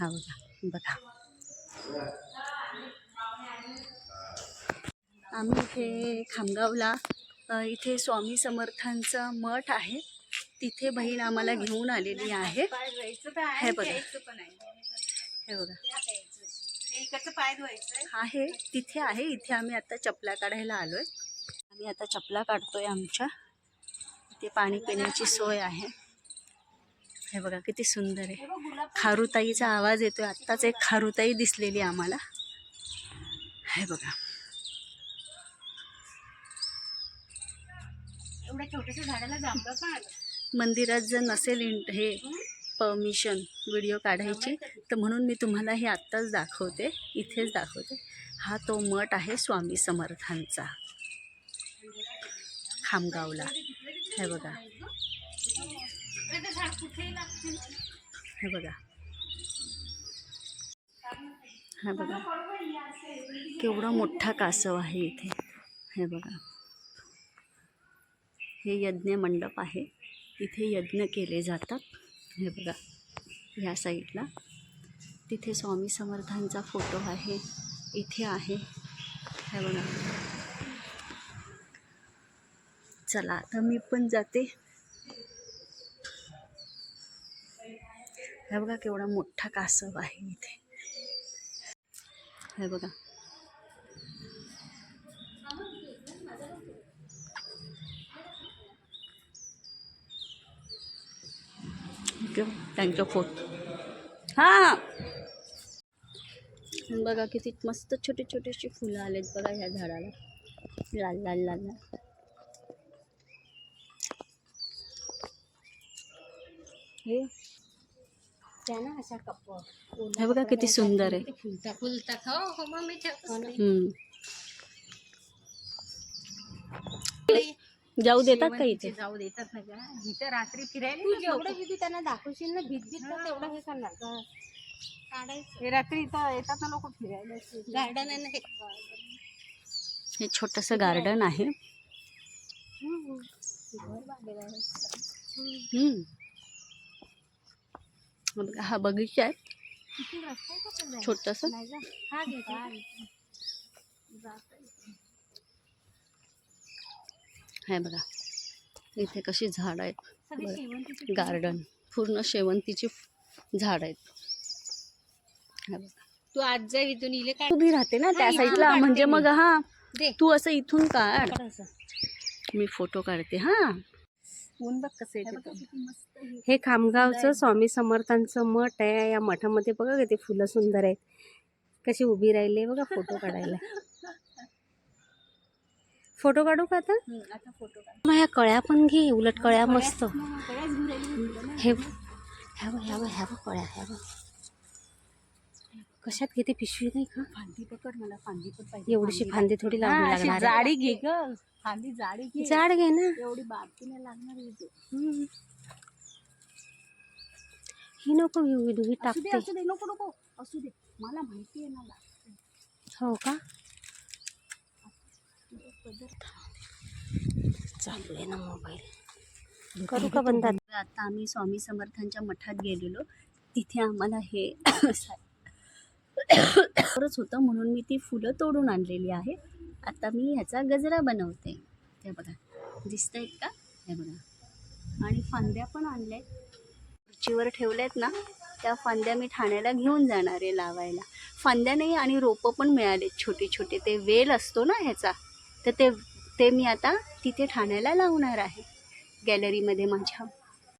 हा बघा बघा. आम्ही इथे खामगावला इथे स्वामी समर्थांचा मठ आहे. तिथे बहीण आम्हाला घेऊन आलेली आहे. हे बघा. हे बघा. आहे तिथे आहे. इथे आम्ही आता चपला काढायला आलोय. आम्ही आता चपला काढतोय आमच्या. इथे पाणी पिण्याची सोय आहे. हे बघा किती सुंदर आहे. खारुताईचा आवाज येतोय. आत्ताच एक खारुताई दिसलेली आम्हाला. हे बघा. मंदिरात जर नसेल इन हे परमिशन व्हिडिओ काढायची तर म्हणून मी तुम्हाला हे आत्ताच दाखवते. इथेच दाखवते. हा तो मठ आहे स्वामी समर्थांचा. खामगावला. हे बघा ते झाड कुठेही लागते हे बघा. हे बघा. केवढा मोठा कासव आहे इथे. हे बघा. हे यज्ञ मंडप आहे. इथे यज्ञ केले जातात. हे बघा. ह्या साईडला. तिथे स्वामी समर्थांचा फोटो आहे. इथे आहे. हे बघा. चला आता मी पण जाते. हे बघा केवढा मोठा कासव आहे इथे. हे बघा. थँक्यू त्यांचा फोटो. हा! बघा किती मस्त छोटे छोटेसे फुलं आलेत बघा ह्या झाडाला. लाल लाल लाल लाल. हे त्यानं अशा कप हे बघा किती सुंदर आहे. फुलता फुलतात हो हो मग मी ठेवतो. हम्म. जाऊ देतात का इथे? जाऊ देतात ना का इथं रात्री फिरायला तू जेवढं किती त्यांना दाखवशील ना भीत भीत तेवढं हे करणार. काढायचं. हे रात्री इथं येतात ना लोक फिरायला. गार्डन आहे ना हे. हे छोटंसं गार्डन आहे. हम्म. बघा, हा बगीचा आहे आहे का? छोटस नाही जा. हा घे का? जाता येतं. हे बघा इथे कशी झाड आहेत गार्डन पूर्ण शेवंतीची झाड आहेत हे तू आज जा इथून इले काय उभी राहते ना त्या साईडला म्हणजे. मग हा तू असं इथून काढ. मी फोटो काढते हा ऊन बघ कसं हे येते ते. खामगावचं स्वामी समर्थांचं मठ आहे. या मठामध्ये बघा किती फुलं सुंदर आहेत. कशी उभी राहिली बघा फोटो काढायला. फोटो काढू का आता? मग ह्या कळ्या पण घे उलट कळ्या मस्त. हे ह्या ह्या ह्या कळ्या ह्या कशात घेते? पिशवी नाही का? फांदी पकड मला फांदी पण पाहिजे. एवढीशी फांदी थोडी हा, लावून लागणार आहे. जाडी घे ग. फांदी जाडी घे. जाड घे ना. एवढी बारकी नाही लागणार इथे. हम्म. ही नको घेऊ ही असू दे टाकते. असू दे नको नको. असू दे. मला माहिती आहे ना लागते. हो का? चालू आहे ना मोबाईल. करू का बंद आता? आता आम्ही स्वामी समर्थांच्या मठात गेलेलो. तिथे आम्हाला हे खरंच होतं म्हणून मी ती फुलं तोडून आणलेली आहे. आता मी ह्याचा गजरा बनवते. हे बघा दिसत आहेत का? हे बघा. आणि फांद्या पण आणल्या खुर्चीवर ठेवल्यात ना त्या फांद्या मी ठाण्याला घेऊन जाणार आहे लावायला. फांद्या नाही आणि रोपं पण मिळाले छोटे छोटे. ते वेल असतो ना ह्याचा तर ते ते मी आता तिथे ठाण्याला लावणार आहे. गॅलरीमध्ये माझ्या.